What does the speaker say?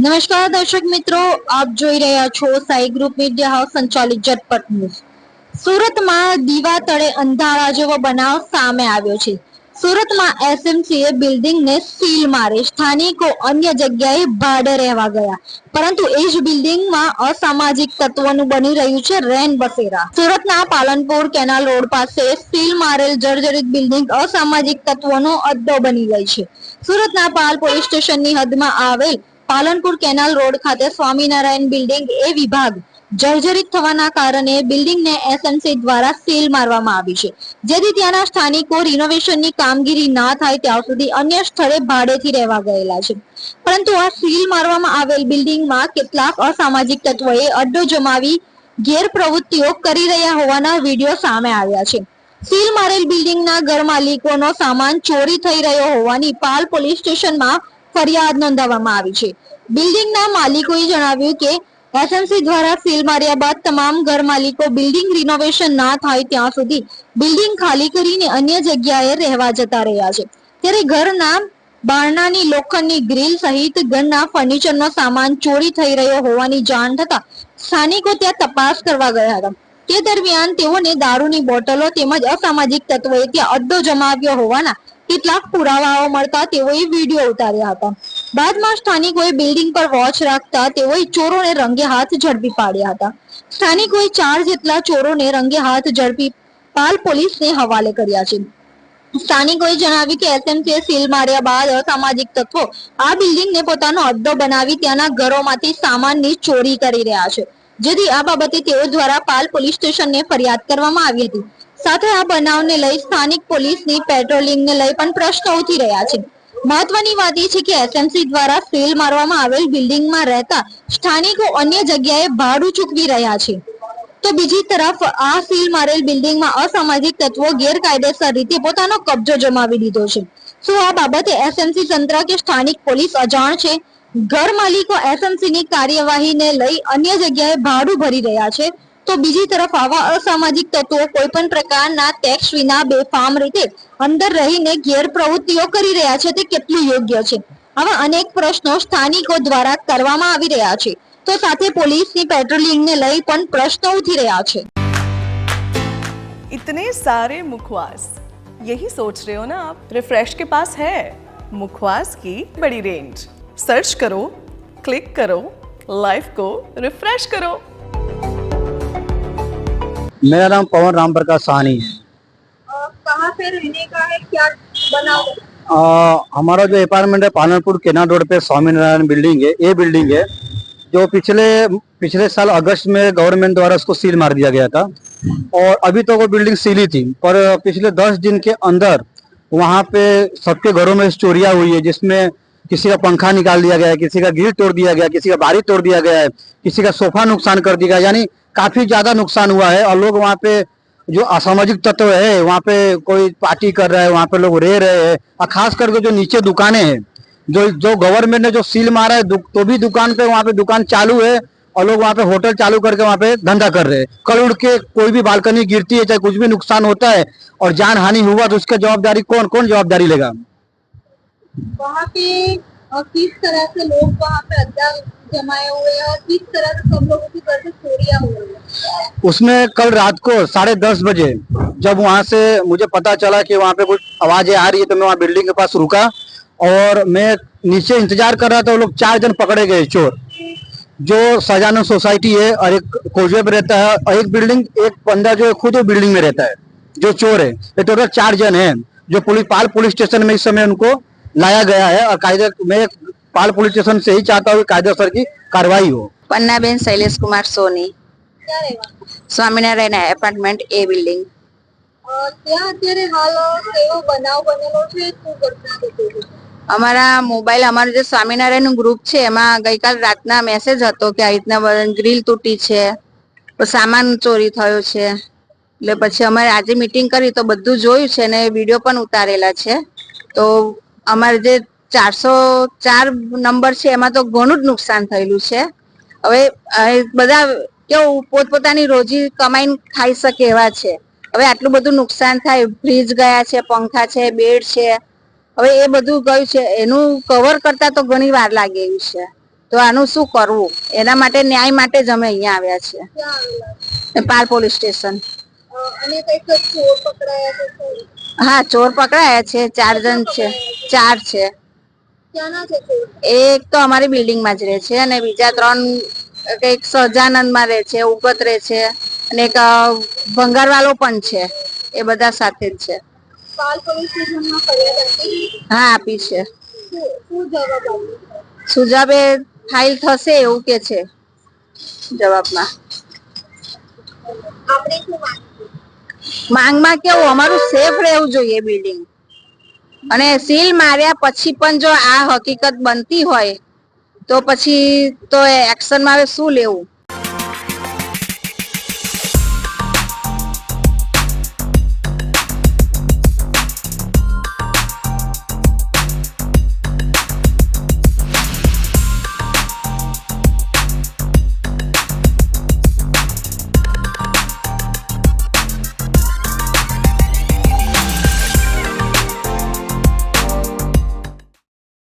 નમસ્કાર દર્શક મિત્રો, આપ જોઈ રહ્યા છો સાઈ ગ્રુપ મીડિયા હાઉસ સંચાલિત ઝટપટ ન્યૂઝ. સુરતમાં દીવા તળે અંધારા જેવો બનાવ સામે આવ્યો છે. સુરતમાં એસએમસીએ બિલ્ડિંગને સીલ મારી, સ્થાનિકો અન્ય જગ્યાએ ભાડે રહેવા ગયા. પરંતુ એ જ બિલ્ડિંગમાં અસામાજિક તત્વોનું બની રહ્યું છે રેન બસેરા. સુરતના પાલનપુર કેનાલ રોડ પાસે સીલ મારેલ જર્જરિત બિલ્ડિંગ અસામાજિક તત્વોનો અડ્ડો બની ગઈ છે. સુરતના પાલ પોલીસ સ્ટેશનની હદમાં આવેલ પાલનપુર કેનાલ રોડ ખાતે સ્વામિનારાયણ બિલ્ડિંગ એ વિભાગ જર્જરિત થવાના કારણે બિલ્ડિંગને એસએમસી દ્વારા સીલ મારવામાં આવી છે. જેથી ત્યાંના સ્થાનિકો રિનોવેશનની કામગીરી ના થાય ત્યાં સુધી અન્ય સ્થળે ભાડેથી રહેવા ગયેલા છે. પરંતુ આ સીલ મારવામાં આવેલ બિલ્ડિંગમાં કેટલાક અસામાજિક તત્વોએ અડ્ડો જમાવી ગેરપ્રવૃત્તિઓ કરી રહ્યા હોવાના વીડિયો સામે આવ્યા છે. સીલ મારેલ બિલ્ડિંગના ઘર માલિકોનો સામાન ચોરી થઈ રહ્યો હોવાની પાલ પોલીસ સ્ટેશનમાં ફરિયાદ નોંધાવવામાં આવી છે. બિલ્ડિંગના માલિકોએ જણાવ્યું કે, એસએમસી દ્વારા સીલ માર્યા બાદ તમામ ઘર માલિકો બિલ્ડિંગ રિનોવેશન ના થાય ત્યાં સુધી બિલ્ડિંગ ખાલી કરીને અન્ય જગ્યાએ રહેવા જતા રહ્યા છે. ત્યારે ઘરના બારણાની લોખંડની ગ્રીલ સહિત ઘરના ફર્નિચરનો સામાન ચોરી થઈ રહ્યો હોવાની જાણ થતા સ્થાનિકો ત્યાં તપાસ કરવા ગયા હતા. તે દરમિયાન તેઓને દારૂની બોટલો તેમજ અસામાજિક તત્વોએ ત્યાં અડ્ડો જમાવ્યો હોવાના કેટલાક પુરાવાઓ મળતા તેઓએ વીડિયો ઉતાર્યા હતા. બાદમાં સ્થાનિકોએ બિલ્ડિંગ પર વોચ રાખતા તેઓએ ચોરોને રંગે હાથ ઝડપી પાડ્યા હતા. સ્થાનિકોએ ચાર જેટલા ચોરોને રંગે હાથ ઝડપી પાલ પોલીસને હવાલે કર્યા છે. સ્થાનિકોએ જણાવ્યું કે એસએમસીએ સીલ માર્યા બાદ અસામાજિક તત્વો આ બિલ્ડિંગને પોતાનો અડ્ડો બનાવી ત્યાંના ઘરોમાંથી સામાનની ચોરી કરી રહ્યા છે. જેથી આ બાબતે તેઓ દ્વારા પાલ પોલીસ સ્ટેશનને ફરિયાદ કરવામાં આવી હતી. સાથે આ બનાવને લઈ સ્થાનિક પોલીસની પેટ્રોલિંગને લઈ પણ પ્રશ્નો ઉઠી રહ્યા છે. મહત્વની વાત એ છે કે એસએમસી દ્વારા સીલ મારવામાં આવેલ બિલ્ડિંગમાં રહેતા સ્થાનિકો અન્ય જગ્યાએ ભાડું ચૂકવી રહ્યા છે. તો બીજી તરફ, આ સીલ મારેલ બિલ્ડિંગમાં અસામાજિક તત્વો ગેરકાયદેસર રીતે પોતાનો કબજો જમાવી દીધો છે. શું આ બાબતે એસએમસી તંત્ર કે સ્થાનિક પોલીસ અજાણ છે? ઘર માલિકો એસએમસી ની કાર્યવાહીને લઈ અન્ય જગ્યાએ ભાડું ભરી રહ્યા છે. તો બીજી તરફ આવા અસામાજિક તત્વો કોઈ પણ પ્રકારના ટેક્સ વિના બેફામ રીતે અંદર રહીને ગેરપ્રવૃત્તિઓ કરી રહ્યા છે તે કેટલું યોગ્ય છે આવા અનેક પ્રશ્નો સ્થાનિકો દ્વારા કરવામાં આવી રહ્યા છે તો સાથે પોલીસની પેટ્રોલિંગને લઈ પણ પ્રશ્નો ઉઠી રહ્યા છે इतने सारे मुखवास यही सोच रहे हो ना आप रिफ्रेश के पास है मुखवास की बड़ी रेंज सर्च करो क्लिक करो लाइफ को रिफ्रेश करो मेरा नाम पवन राम प्रकाश साहनी है। कहाँ पे रहने का है? क्या बनाओ आ, हमारा जो अपार्टमेंट है पालनपुर केना रोड पे स्वामीनारायण बिल्डिंग है ये बिल्डिंग है जो पिछले पिछले साल अगस्त में गवर्नमेंट द्वारा उसको सील मार दिया गया था। और अभी तो वो बिल्डिंग सील ही थी पर पिछले दस दिन के अंदर वहाँ पे सबके घरों में चोरिया हुई है जिसमें किसी का पंखा निकाल दिया गया है किसी का ग्रिल तोड़ दिया गया किसी का बारी तोड़ दिया गया है किसी का सोफा नुकसान कर दिया गया यानी काफ़ी ज़्यादा नुकसान हुआ है और लोग वहाँ पे जो असामाजिक तत्व है, वहाँ पे कोई पार्टी कर रहा है, वहाँ पे लोग रह रहे हैं। और खास करके जो नीचे दुकानें हैं, जो जो गवर्नमेंट ने जो सील मारा है तो भी दुकान पे वहाँ पे दुकान चालू है और लोग वहाँ पे होटल चालू करके वहाँ पे धंधा कर रहे हैं। कल उड़ के कोई भी बालकनी गिरती है, चाहे कुछ भी नुकसान होता है और जान हानि हुआ तो उसका जवाबदारी कौन कौन जवाबदारी लेगा? वहाँ पे किस तरह से लोग वहाँ पे उसमें कल रात को साढ़े दस बजे जब वहाँ से मुझे पता चला कि वहाँ पे कुछ आवाज़ें आ रही है तो मैं वहाँ बिल्डिंग के पास रुका और मैं नीचे इंतज़ार कर रहा था, वो लोग चार जन पकड़े गए चोर। जो सजानंद सोसाइटी है और एक कोजवे पे रहता है और एक बिल्डिंग, एक बंदा जो है खुद वो बिल्डिंग में रहता है, जो चोर है। ये टोटल चार जन है, जो पुलिस, पाल पुलिस स्टेशन में इस समय उनको लाया गया है। और कायदे मैं पाल पुलिस स्टेशन से ही चाहता हूँ कि कायदेसर की कार्रवाई हो પન્નાબેન શૈલેષ કુમાર સોની ક્યાં રહેવાનું સ્વામિનારાયણ એપાર્ટમેન્ટ એ બિલ્ડિંગ અ, ત્યાં અત્યારે હાલ કેવો બનાવ બનેલો છે શું ઘટના ઘટી છે અમારા મોબાઈલ અમારું જે સ્વામિનારાયણનું ગ્રુપ છે એમાં ગઈકાલ રાતના મેસેજ હતો કે આ રીતના ગ્રીલ તૂટી છે તો સામાન ચોરી થયો છે એટલે પછી અમારે આજે મીટિંગ કરી તો બધું જોયું છે અને વિડીયો પણ ઉતારેલા છે તો અમારે જે ચારસો ચાર નંબર છે એમાં તો ઘણું જ નુકસાન થયેલું છે. હવે બધા કેવું પોતપોતાની રોજી કમાઈને ખાઈ શકે એવા છે. હવે આટલું બધું નુકસાન થાય ફ્રીજ ગયા છે પંખા છે બેડ છે. હવે એ બધું ગયું છે એનું કવર કરતા તો ઘણી વાર લાગે એવું છે. તો આનું શું કરવું? એના માટે ન્યાય માટે જ અમે અહીંયા આવ્યા છે. Pal police station? હા ચોર પકડાયા છે ચાર જણ છે. ચાર છે. એક તો અમારી બિલ્ડિંગમાં જ રહે છે અને બીજા ત્રણ કંઈક સહજાનંદમાં રહે છે ઉગત રહે છે અને એક ભંગારવાલો પણ છે. એ બધા સાથે જ છે. હા આપી છે. સુજાબે ફાઇલ થશે એવું કે છે જવાબમાં. માંગમાં કેવું અમારું સેફ રહેવું જોઈએ બિલ્ડિંગ. અને સીલ માર્યા પછી પણ જો આ હકીકત બનતી હોય, તો પછી તો એક્શનમાં હવે શું લેવું?